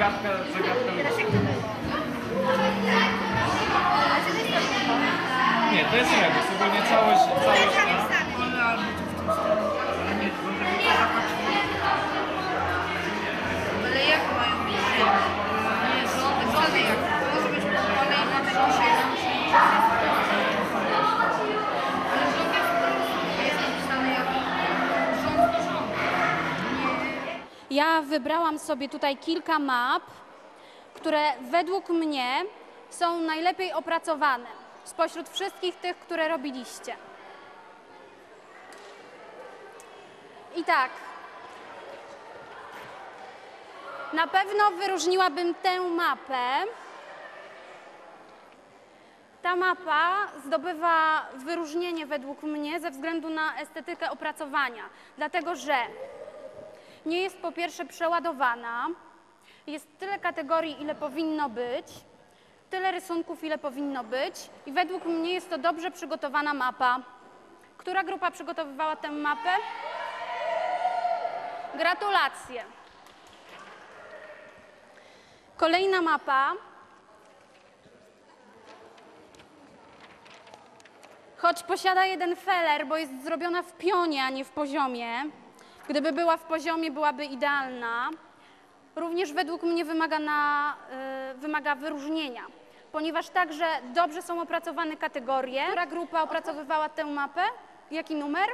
zagadka, zagadka. Nie, to jest rebus. Ogólnie całość, całość Ja wybrałam sobie tutaj kilka map, które według mnie są najlepiej opracowane spośród wszystkich tych, które robiliście. I tak. Na pewno wyróżniłabym tę mapę. Ta mapa zdobywa wyróżnienie według mnie ze względu na estetykę opracowania, dlatego że nie jest po pierwsze przeładowana, jest tyle kategorii, ile powinno być, tyle rysunków, ile powinno być i według mnie jest to dobrze przygotowana mapa. Która grupa przygotowywała tę mapę? Gratulacje. Kolejna mapa. Choć posiada jeden feller, bo jest zrobiona w pionie, a nie w poziomie. Gdyby była w poziomie, byłaby idealna. Również według mnie wymaga, na, y, wymaga wyróżnienia, ponieważ także dobrze są opracowane kategorie. Która grupa opracowywała tę mapę? Jaki numer?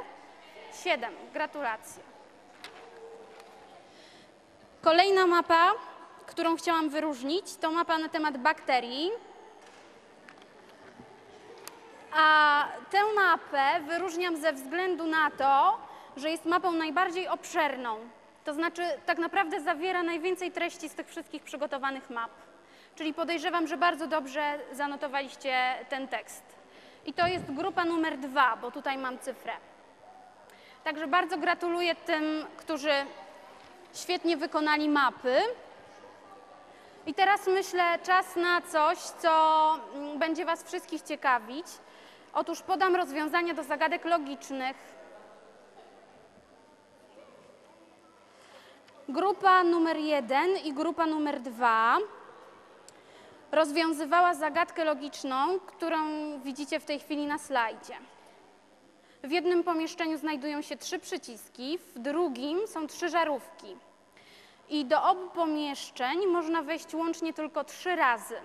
Siedem. Gratulacje. Kolejna mapa, którą chciałam wyróżnić, to mapa na temat bakterii. A tę mapę wyróżniam ze względu na to, że jest mapą najbardziej obszerną. To znaczy, tak naprawdę zawiera najwięcej treści z tych wszystkich przygotowanych map. Czyli podejrzewam, że bardzo dobrze zanotowaliście ten tekst. I to jest grupa numer dwa, bo tutaj mam cyfrę. Także bardzo gratuluję tym, którzy świetnie wykonali mapy. I teraz myślę, czas na coś, co mm, będzie Was wszystkich ciekawić. Otóż podam rozwiązania do zagadek logicznych. Grupa numer jeden i grupa numer dwa rozwiązywała zagadkę logiczną, którą widzicie w tej chwili na slajdzie. W jednym pomieszczeniu znajdują się trzy przyciski, w drugim są trzy żarówki. I do obu pomieszczeń można wejść łącznie tylko trzy razy.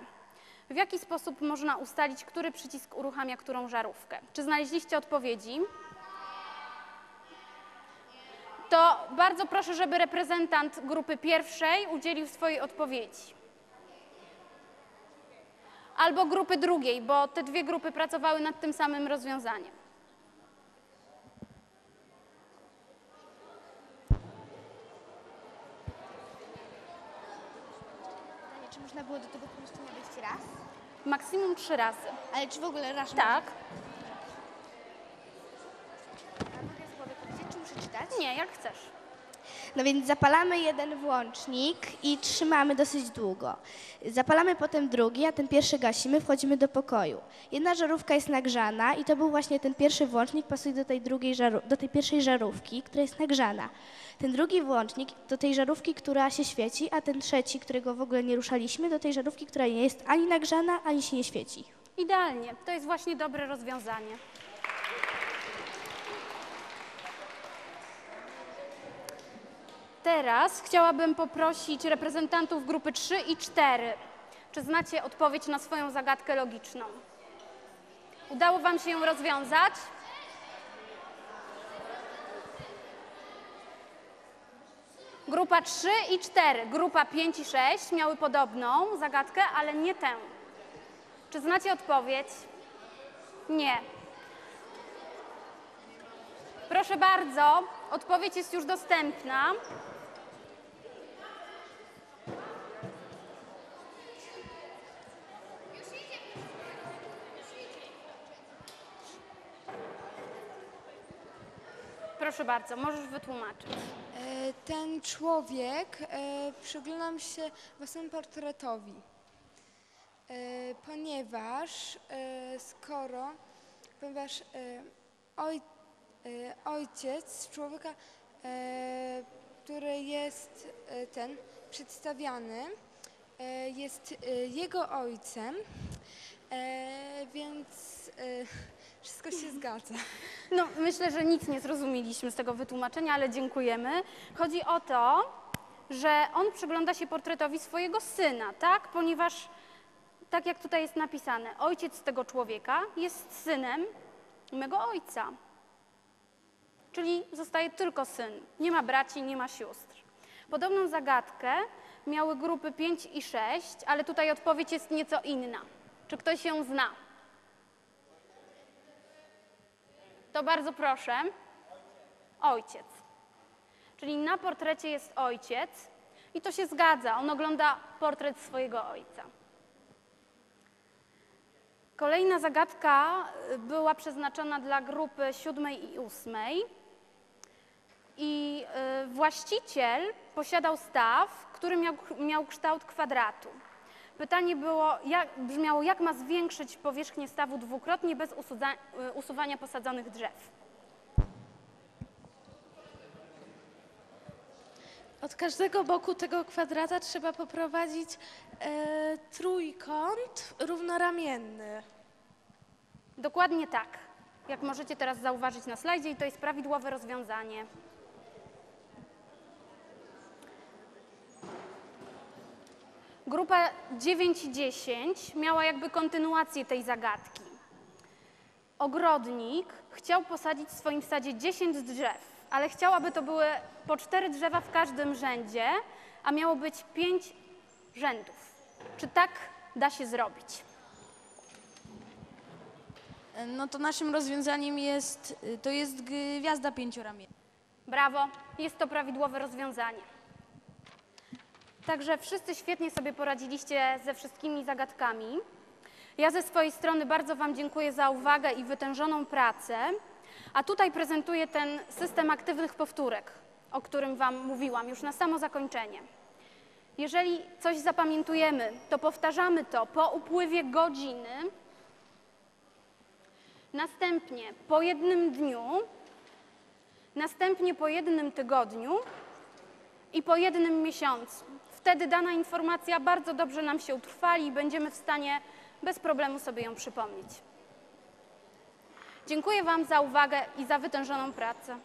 W jaki sposób można ustalić, który przycisk uruchamia którą żarówkę? Czy znaleźliście odpowiedzi? To bardzo proszę, żeby reprezentant grupy pierwszej udzielił swojej odpowiedzi. Albo grupy drugiej, bo te dwie grupy pracowały nad tym samym rozwiązaniem. Pytanie, Czy można było do tego pomieszczenia wejść raz? Maksimum trzy razy. Ale czy w ogóle raz Tak? można? Nie, jak chcesz. No więc zapalamy jeden włącznik i trzymamy dosyć długo. Zapalamy potem drugi, a ten pierwszy gasimy, wchodzimy do pokoju. Jedna żarówka jest nagrzana i to był właśnie ten pierwszy włącznik, pasuje do tej, drugiej do tej pierwszej żarówki, która jest nagrzana. Ten drugi włącznik do tej żarówki, która się świeci, a ten trzeci, którego w ogóle nie ruszaliśmy, do tej żarówki, która nie jest ani nagrzana, ani się nie świeci. Idealnie. To jest właśnie dobre rozwiązanie. Teraz chciałabym poprosić reprezentantów grupy 3 i 4. Czy znacie odpowiedź na swoją zagadkę logiczną? Udało Wam się ją rozwiązać? Grupa 3 i 4, grupa 5 i 6 miały podobną zagadkę, ale nie tę. Czy znacie odpowiedź? Nie. Proszę bardzo, odpowiedź jest już dostępna. Proszę bardzo, możesz wytłumaczyć. E, Ten człowiek, e, przyglądam się własnemu portretowi, e, ponieważ skoro, ponieważ oj, ojciec człowieka, który jest ten przedstawiany, jest jego ojcem, więc wszystko się zgadza. No, myślę, że nic nie zrozumieliśmy z tego wytłumaczenia, ale dziękujemy. Chodzi o to, że on przygląda się portretowi swojego syna, tak? Ponieważ, tak jak tutaj jest napisane, ojciec tego człowieka jest synem mego ojca. Czyli zostaje tylko syn. Nie ma braci, nie ma sióstr. Podobną zagadkę miały grupy 5 i 6, ale tutaj odpowiedź jest nieco inna. Czy ktoś ją zna? To bardzo proszę. Ojciec. Czyli na portrecie jest ojciec i to się zgadza. On ogląda portret swojego ojca. Kolejna zagadka y, była przeznaczona dla grupy siódmej i ósmej. I y, właściciel posiadał staw, który miał, miał kształt kwadratu. Pytanie było, jak, brzmiało, jak ma zwiększyć powierzchnię stawu dwukrotnie bez y, usuwania posadzonych drzew. Od każdego boku tego kwadrata trzeba poprowadzić e, trójkąt równoramienny. Dokładnie tak, jak możecie teraz zauważyć na slajdzie i to jest prawidłowe rozwiązanie. Grupa 9 i 10 miała jakby kontynuację tej zagadki. Ogrodnik chciał posadzić w swoim sadzie 10 drzew, ale chciał, aby to były po 4 drzewa w każdym rzędzie, a miało być 5 rzędów. Czy tak da się zrobić? No to naszym rozwiązaniem jest, y, to jest gwiazda pięcioramienna. Brawo, jest to prawidłowe rozwiązanie. Także wszyscy świetnie sobie poradziliście ze wszystkimi zagadkami. Ja ze swojej strony bardzo Wam dziękuję za uwagę i wytężoną pracę. A tutaj prezentuję ten system aktywnych powtórek, o którym Wam mówiłam już na samo zakończenie. Jeżeli coś zapamiętujemy, to powtarzamy to po upływie godziny, następnie po jednym dniu, następnie po jednym tygodniu i po jednym miesiącu. Wtedy dana informacja bardzo dobrze nam się utrwali i będziemy w stanie bez problemu sobie ją przypomnieć. Dziękuję Wam za uwagę i za wytężoną pracę.